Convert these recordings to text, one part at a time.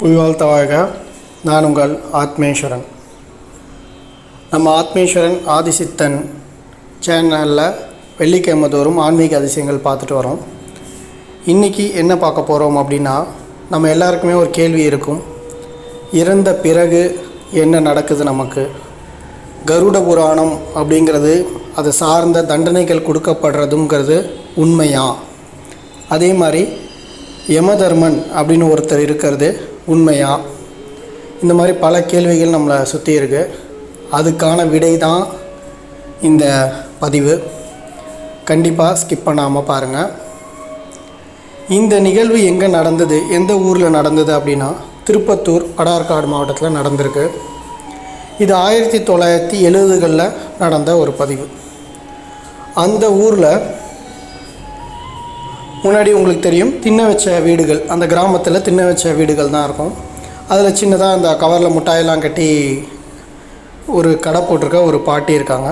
புய்வாழ்த்த வாழ்க நான் உங்கள் ஆத்மேஸ்வரன். நம்ம ஆத்மேஸ்வரன் ஆதிசித்தன் சேனலில் வெள்ளிக்கிழமை தோறும் ஆன்மீக அதிசயங்கள் பார்த்துட்டு வரோம். இன்றைக்கி என்ன பார்க்க போகிறோம் அப்படின்னா நம்ம எல்லாருக்குமே ஒரு கேள்வி இருக்கும். இறந்த பிறகு என்ன நடக்குது நமக்கு? கருட புராணம் அப்படிங்கிறது அது சார்ந்த தண்டனைகள் கொடுக்கப்படுறதுங்கிறது உண்மையா? அதே மாதிரி யமதர்மன் அப்படின்னு ஒருத்தர் இருக்கிறது உண்மையா? இந்த மாதிரி பல கேள்விகள் நம்மளை சுற்றி இருக்கு. அதுக்கான விடை தான் இந்த பதிவு. கண்டிப்பாக ஸ்கிப் பண்ணாமல் பாருங்கள் இந்த நிகழ்வு எங்கே நடந்தது? எந்த ஊரில் நடந்தது அப்படின்னா திருப்பத்தூர் அடார்காடு மாவட்டத்தில் நடந்திருக்கு. இது ஆயிரத்தி தொள்ளாயிரத்தி எழுபதுகளில் நடந்த ஒரு பதிவு. அந்த ஊரில் முன்னாடி உங்களுக்கு தெரியும் தின்ன வச்ச வீடுகள். அந்த கிராமத்தில் தின்ன வச்ச வீடுகள் தான் இருக்கும். அதில் சின்னதாக அந்த கவரில் முட்டாயெல்லாம் கட்டி ஒரு கடை போட்டிருக்க ஒரு பாட்டி இருக்காங்க.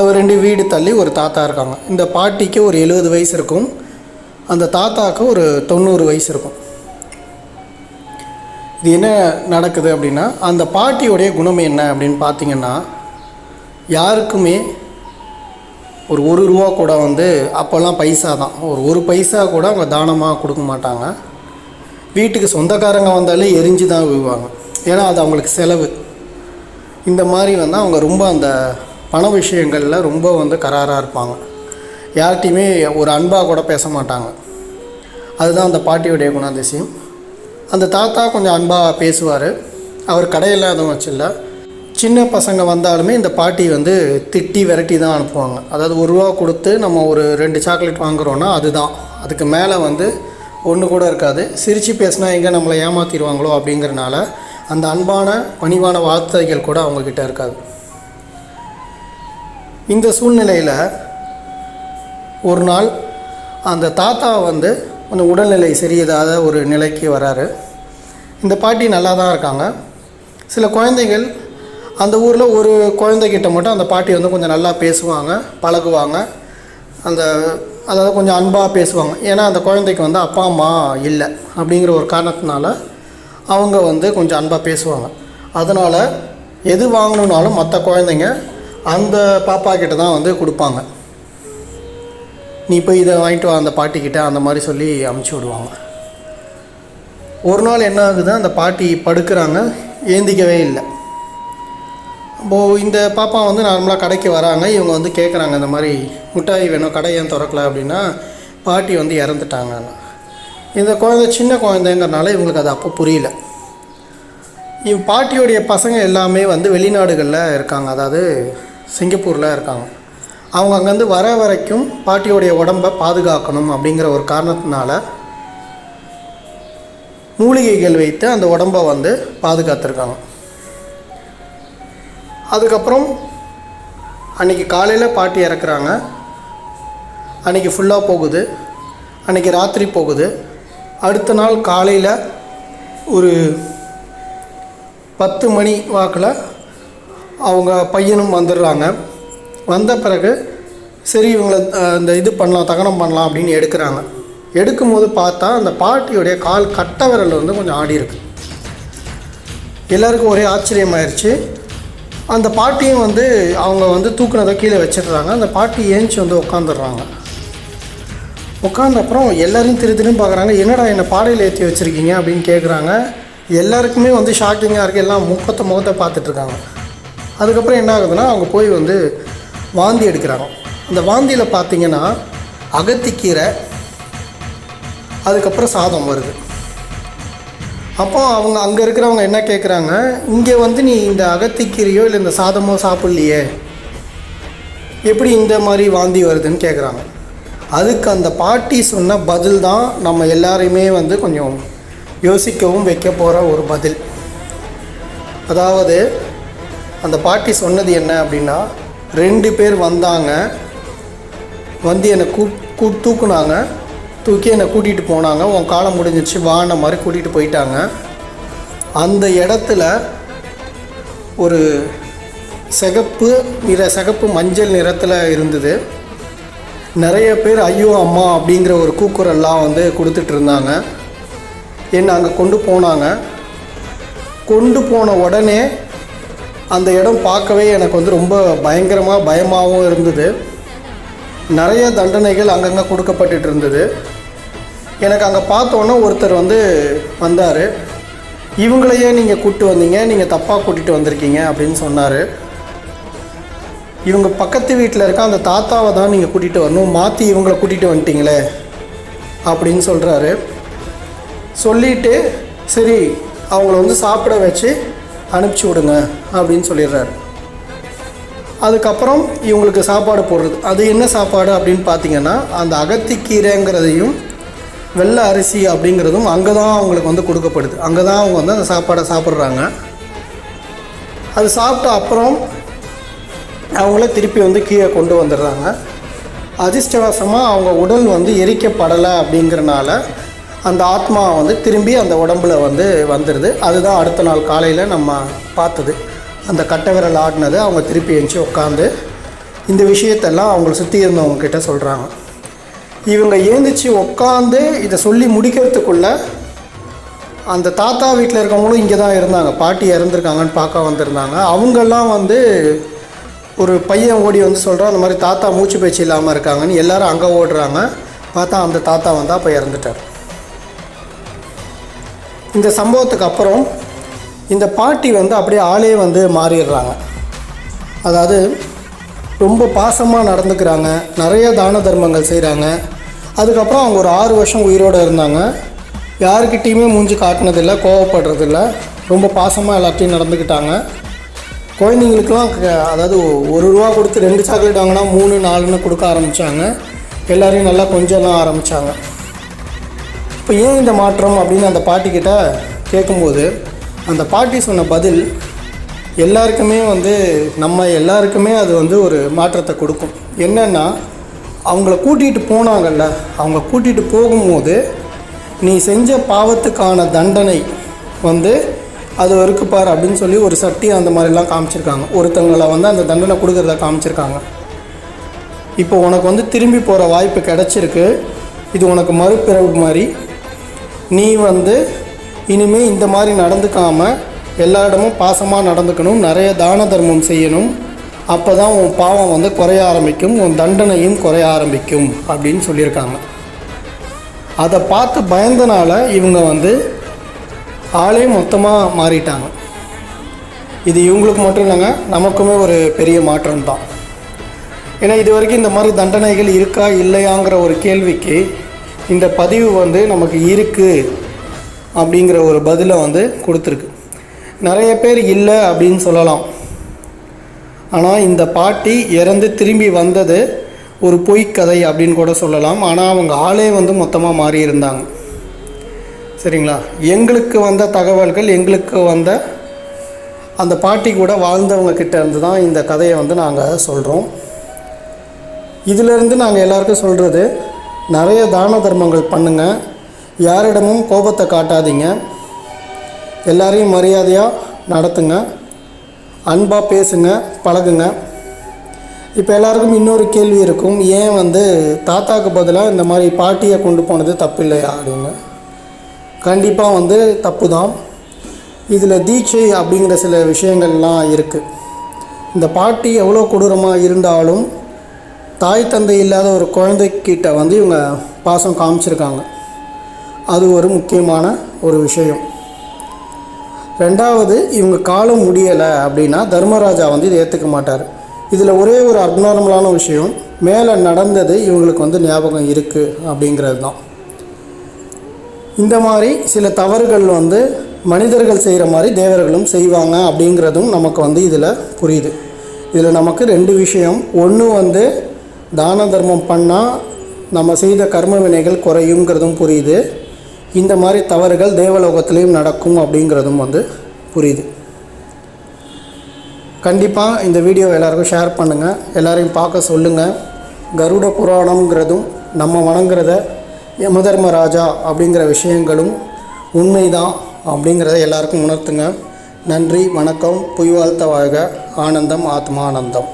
அவர் ரெண்டு வீடு தள்ளி ஒரு தாத்தா இருக்காங்க. இந்த பாட்டிக்கு ஒரு எழுபது வயசு இருக்கும். அந்த தாத்தாவுக்கு ஒரு தொண்ணூறு வயசு இருக்கும். இது என்ன நடக்குது அப்படின்னா அந்த பாட்டியோடைய குணம் என்ன அப்படின்னு பார்த்தீங்கன்னா யாருக்குமே ஒரு ஒரு ரூபா கூட வந்து அப்போல்லாம் பைசா தான். ஒரு ஒரு பைசா கூட அவங்க தானமாக கொடுக்க மாட்டாங்க. வீட்டுக்கு சொந்தக்காரங்க வந்தாலே எரிஞ்சு தான் விழுவாங்க. ஏன்னா அது அவங்களுக்கு செலவு. இந்த மாதிரி வந்து அவங்க ரொம்ப அந்த பண விஷயங்களில் ரொம்ப வந்து கராராக இருப்பாங்க. யார்கிட்டையுமே ஒரு அன்பாக கூட பேச மாட்டாங்க. அதுதான் அந்த பாட்டியுடைய குணாதிசயம். அந்த தாத்தா கொஞ்சம் அன்பாக பேசுவார். அவர் கடையில் எதுவும் வச்சில்ல. சின்ன பசங்க வந்தாலுமே இந்த பாட்டி வந்து திட்டி விரட்டி தான் அனுப்புவாங்க. அதாவது ஒரு ரூபா கொடுத்து நம்ம ஒரு ரெண்டு சாக்லேட் வாங்குறோன்னா அதுதான். அதுக்கு மேலே வந்து ஒன்று கூட இருக்காது. சிரித்து பேசினா எங்கே நம்மளை ஏமாற்றிடுவாங்களோ அப்படிங்கிறனால அந்த அன்பான பணிவான வார்த்தைகள் கூட அவங்கக்கிட்ட இருக்காது. இந்த சூழ்நிலையில் ஒரு நாள் அந்த தாத்தா வந்து கொஞ்சம் உடல்நிலை சரியில்லாத ஒரு நிலைக்கு வராரு. இந்த பாட்டி நல்லா தான் இருக்காங்க. சில குழந்தைகள் அந்த ஊரில் ஒரு குழந்தைகிட்ட மட்டும் அந்த பாட்டி வந்து கொஞ்சம் நல்லா பேசுவாங்க பழகுவாங்க. அந்த அதாவது கொஞ்சம் அன்பாக பேசுவாங்க. ஏன்னா அந்த குழந்தைக்கு வந்து அப்பா அம்மா இல்லை அப்படிங்கிற ஒரு காரணத்தினால அவங்க வந்து கொஞ்சம் அன்பாக பேசுவாங்க. அதனால் எது வாங்கணுன்னாலும் மற்ற குழந்தைங்க அந்த பாப்பா கிட்ட தான் வந்து கொடுப்பாங்க. நீ போய் இதை வாங்கிட்டு வா அந்த பாட்டிக்கிட்ட அந்த மாதிரி சொல்லி அமுச்சு விடுவாங்க. ஒரு நாள் என்ன ஆகுது அந்த பாட்டி படுக்கிறாங்க ஏந்திக்கவே இல்லை. இப்போது இந்த பாப்பா வந்து நார்மலாக கடைக்கு வராங்க. இவங்க வந்து கேட்குறாங்க இந்த மாதிரி மிட்டாய் வேணும் கடை ஏன் திறக்கல அப்படின்னா பாட்டி வந்து இறந்துட்டாங்க. இந்த குழந்தை சின்ன குழந்தைங்கிறனால இவங்களுக்கு அது அப்போ புரியல. இவ் பாட்டியோடைய பசங்க எல்லாமே வந்து வெளிநாடுகளில் இருக்காங்க. அதாவது சிங்கப்பூரில் இருக்காங்க. அவங்க அங்கேருந்து வர வரைக்கும் பாட்டியோடைய உடம்பை பாதுகாக்கணும் அப்படிங்கிற ஒரு காரணத்தினால மூலிகைகள் வைத்து அந்த உடம்பை வந்து பாதுகாத்துருக்காங்க. அதுக்கப்புறம் அன்றைக்கி காலையில் பாட்டி இறக்குறாங்க. அன்றைக்கி ஃபுல்லாக போகுது. அன்றைக்கி ராத்திரி போகுது. அடுத்த நாள் காலையில் ஒரு பத்து மணி வாக்கில் அவங்க பையனும் வந்துடுறாங்க. வந்த பிறகு சரி இவங்களை இந்த இது பண்ணலாம் தகனம் பண்ணலாம் அப்படின்னு எடுக்கிறாங்க. எடுக்கும்போது பார்த்தா அந்த பாட்டியோடைய கால் கட்ட விரலில் வந்து கொஞ்சம் ஆடி இருக்கு எல்லாருக்கும் ஒரே ஆச்சரியமாயிருச்சு. அந்த பாட்டியும் வந்து அவங்க வந்து தூக்குனதை கீழே வச்சிடுறாங்க. அந்த பாட்டி ஏஞ்சி வந்து உட்காந்துடுறாங்க உட்காந்த அப்புறம் எல்லாரையும் திரு திரும்பி பார்க்குறாங்க என்னடா என்னை பாடையில் ஏற்றி வச்சுருக்கீங்க அப்படின்னு கேட்குறாங்க எல்லாருக்குமே வந்து ஷாக்கிங்காக இருக்குது எல்லாம் முகத்தை முகத்தை பார்த்துட்ருக்காங்க அதுக்கப்புறம் என்ன ஆகுதுன்னா அவங்க போய் வந்து வாந்தி எடுக்கிறாங்க. அந்த வாந்தியில் பார்த்தீங்கன்னா அகத்திக்கீரை அதுக்கப்புறம் சாதம் வருது. அப்போ அவங்க அங்கே இருக்கிறவங்க என்ன கேட்குறாங்க இங்கே வந்து நீ இந்த அகத்திக்கீரையோ இல்லை இந்த சாதமோ சாப்பிட்லையே. எப்படி இந்த மாதிரி வாந்தி வருதுன்னு கேட்குறாங்க அதுக்கு அந்த பாட்டி சொன்ன பதில் தான் நம்ம எல்லாரையுமே வந்து கொஞ்சம் யோசிக்கவும் வைக்க போகிற ஒரு பதில். அதாவது அந்த பாட்டி சொன்னது என்ன அப்படின்னா ரெண்டு பேர் வந்தாங்க. வந்து என்னை கூ கூ தூக்குனாங்க. தூக்கி என்னை கூட்டிகிட்டு போனாங்க. உன் காலம் முடிஞ்சிச்சு வான மாதிரி கூட்டிகிட்டு போயிட்டாங்க. அந்த இடத்துல ஒரு சிகப்பு நிற சிகப்பு மஞ்சள் நிறத்தில் இருந்தது. நிறைய பேர் ஐயோ அம்மா அப்படிங்கிற ஒரு கூக்குரல்லாம் வந்து கொடுத்துட்டு இருந்தாங்க. என்னை அங்கே கொண்டு போனாங்க. கொண்டு போன உடனே அந்த இடம் பார்க்கவே எனக்கு வந்து ரொம்ப பயங்கரமாக பயமாகவும் இருந்தது. நிறைய தண்டனைகள் அங்கங்கே கொடுக்கப்பட்டுட்டு இருந்தது. எனக்கு அங்கே பார்த்தோன்னே ஒருத்தர் வந்து வந்தார். இவங்களையே நீங்கள் கூப்பிட்டு வந்தீங்க நீங்கள் தப்பாக கூட்டிகிட்டு வந்திருக்கீங்க அப்படின்னு சொன்னார். இவங்க பக்கத்து வீட்டில் இருக்க அந்த தாத்தாவை தான் நீங்கள் கூட்டிகிட்டு வரணும் மாற்றி இவங்களை கூட்டிகிட்டு வந்துட்டீங்களே அப்படின்னு சொல்கிறாரு சொல்லிட்டு சரி அவங்கள வந்து சாப்பிட வச்சு அனுப்பிச்சி விடுங்க அப்படின்னு சொல்லிடுறாரு. அதுக்கப்புறம் இவங்களுக்கு சாப்பாடு போடுறது. அது என்ன சாப்பாடு அப்படின்னு பார்த்தீங்கன்னா அந்த அகத்திக்கீரைங்கிறதையும் வெள்ளை அரிசி அப்படிங்கிறதும் அங்கே தான் அவங்களுக்கு வந்து கொடுக்கப்படுது. அங்கே தான் அவங்க வந்து அந்த சாப்பாடை சாப்பிட்றாங்க. அது சாப்பிட்ட அப்புறம் அவங்கள திருப்பி வந்து கீழே கொண்டு வந்துடுறாங்க. அதிர்ஷ்டவசமாக அவங்க உடல் வந்து எரிக்கப்படலை அப்படிங்கிறனால அந்த ஆத்மா வந்து திரும்பி அந்த உடம்புல வந்து வந்துடுது. அதுதான் அடுத்த நாள் காலையில் நம்ம பார்த்தது. அந்த கட்டை விரல் ஆடினது அவங்க திருப்பி எழுந்துச்சி உட்காந்து இந்த விஷயத்தெல்லாம் அவங்களை சுற்றி இருந்தவங்க கிட்ட சொல்கிறாங்க இவங்க ஏந்திச்சு உட்காந்து இதை சொல்லி முடிக்கிறதுக்குள்ள அந்த தாத்தா வீட்டில் இருக்கவங்களும் இங்கே தான் இருந்தாங்க. பாட்டி இறந்துருக்காங்கன்னு பார்க்க வந்திருந்தாங்க. அவங்கெல்லாம் வந்து ஒரு பையன் ஓடி வந்து சொல்கிறான் அந்த மாதிரி தாத்தா மூச்சு பேச்சு இல்லாமல் இருக்காங்கன்னு எல்லோரும் அங்கே ஓடுறாங்க. பார்த்தா அந்த தாத்தா வந்தால் அப்போ இறந்துட்டார். இந்த சம்பவத்துக்கு அப்புறம் இந்த பாட்டி வந்து அப்படியே ஆளே வந்து மாறிடுறாங்க. அதாவது ரொம்ப பாசமாக நடந்துக்கிறாங்க. நிறைய தான தர்மங்கள் செய்கிறாங்க அதுக்கப்புறம் அவங்க ஒரு ஆறு வருஷம் உயிரோடு இருந்தாங்க. யாருக்கிட்டேயுமே மூஞ்சி காட்டினதில்லை கோவப்படுறதில்ல. ரொம்ப பாசமாக எல்லாத்தையும் நடந்துக்கிட்டாங்க. குழந்தைங்களுக்கெல்லாம் அதாவது ஒரு ரூபா கொடுத்து ரெண்டு சாக்லேட் வாங்கினா மூணு நாலுன்னு கொடுக்க ஆரம்பித்தாங்க எல்லோரையும் நல்லா கொஞ்சம்லாம் ஆரம்பித்தாங்க இப்போ ஏன் இந்த மாற்றம் அப்படின்னு அந்த பாட்டிக்கிட்ட கேட்கும்போது அந்த பாட்டி சொன்ன பதில் எல்லாருக்குமே வந்து நம்ம எல்லாருக்குமே அது வந்து ஒரு மாற்றத்தை கொடுக்கும். என்னென்னா அவங்கள கூட்டிகிட்டு போனாங்கல்ல அவங்க கூட்டிகிட்டு போகும்போது நீ செஞ்ச பாவத்துக்கான தண்டனை வந்து அது இருக்கு பாரு அப்படின்னு சொல்லி ஒரு சட்டி அந்த மாதிரிலாம் காமிச்சிருக்காங்க. ஒருத்தங்களை வந்து அந்த தண்டனை கொடுக்குறத காமிச்சிருக்காங்க. இப்போ உனக்கு வந்து திரும்பி போகிற வாய்ப்பு கிடச்சிருக்கு. இது உனக்கு மறுபிறவு மாதிரி. நீ வந்து இனிமேல் இந்த மாதிரி நடந்துக்காம எல்லா இடமும் பாசமாக நடந்துக்கணும். நிறைய தான தர்மம் செய்யணும். அப்போ தான் உன் பாவம் வந்து குறைய ஆரம்பிக்கும். உன் தண்டனையும் குறைய ஆரம்பிக்கும் அப்படின்னு சொல்லியிருக்காங்க. அதை பார்த்து பயந்தனால இவங்க வந்து ஆளே மொத்தமாக மாறிட்டாங்க. இது இவங்களுக்கு மட்டும் இல்லைங்க நமக்குமே ஒரு பெரிய மாற்றம் தான். ஏன்னா இது வரைக்கும் இந்த மாதிரி தண்டனைகள் இருக்கா இல்லையாங்கிற ஒரு கேள்விக்கு இந்த பதிவு வந்து நமக்கு இருக்குது அப்படிங்கிற ஒரு பதிலை வந்து கொடுத்துருக்கு. நிறைய பேர் இல்லை அப்படின்னு சொல்லலாம். ஆனால் இந்த பாட்டி இறந்து திரும்பி வந்தது ஒரு பொய்க்கதை அப்படின்னு கூட சொல்லலாம். ஆனால் அவங்க ஆளே வந்து மொத்தமாக மாறி இருந்தாங்க. சரிங்களா? எங்களுக்கு வந்த தகவல்கள் எங்களுக்கு வந்த அந்த பாட்டி கூட வாழ்ந்தவங்க கிட்ட இருந்து தான் இந்த கதையை வந்து நாங்கள் சொல்கிறோம் இதிலிருந்து நாங்கள் எல்லாருக்கும் சொல்கிறது நிறைய தான தர்மங்கள் பண்ணுங்கள் யாரிடமும் கோபத்தை காட்டாதீங்க. எல்லாரையும் மரியாதையாக நடத்துங்க. அன்பாக பேசுங்க பழகுங்க. இப்போ எல்லாருக்கும் இன்னொரு கேள்வி இருக்கும். ஏன் வந்து தாத்தாக்கு பதிலாக இந்த மாதிரி பாட்டியை கொண்டு போனது தப்பு இல்லையா அப்படின்னு. கண்டிப்பாக வந்து தப்பு தான் இதில் தீட்சை அப்படிங்கிற சில விஷயங்கள்லாம் இருக்குது இந்த பாட்டி எவ்வளோ கொடூரமாக இருந்தாலும் தாய் தந்தை இல்லாத ஒரு குழந்தைக்கிட்ட வந்து இவங்க பாசம் காமிச்சிருக்காங்க. அது ஒரு முக்கியமான ஒரு விஷயம். ரெண்டாவது இவங்க காலம் முடியலை அப்படின்னா தர்மராஜா வந்து இதை ஏற்றுக்க மாட்டார். இதில் ஒரே ஒரு அப்நார்மலான விஷயம் மேலே நடந்தது இவங்களுக்கு வந்து ஞாபகம் இருக்குது அப்படிங்கிறது தான் இந்த மாதிரி சில தவறுகள் வந்து மனிதர்கள் செய்கிற மாதிரி தேவர்களும் செய்வாங்க அப்படிங்கிறதும் நமக்கு வந்து இதில் புரியுது. இதில் நமக்கு ரெண்டு விஷயம். ஒன்று வந்து தான தர்மம் பண்ணால் நம்ம செய்த கர்ம வினைகள் குறையுங்கிறதும் புரியுது. இந்த மாதிரி தவறுகள் தேவலோகத்துலேயும் நடக்கும் அப்படிங்கிறதும் வந்து புரியுது. கண்டிப்பாக இந்த வீடியோ எல்லாருக்கும் ஷேர் பண்ணுங்கள் எல்லோரையும் பார்க்க சொல்லுங்கள் கருட புராணங்கிறதும் நம்ம வணங்குறத யமதர்ம ராஜா அப்படிங்கிற விஷயங்களும் உண்மைதான் அப்படிங்கிறத எல்லாருக்கும் உணர்த்துங்க. நன்றி வணக்கம் புய் வாழ்த்த வாழ்க ஆனந்தம் ஆத்மானந்தம்.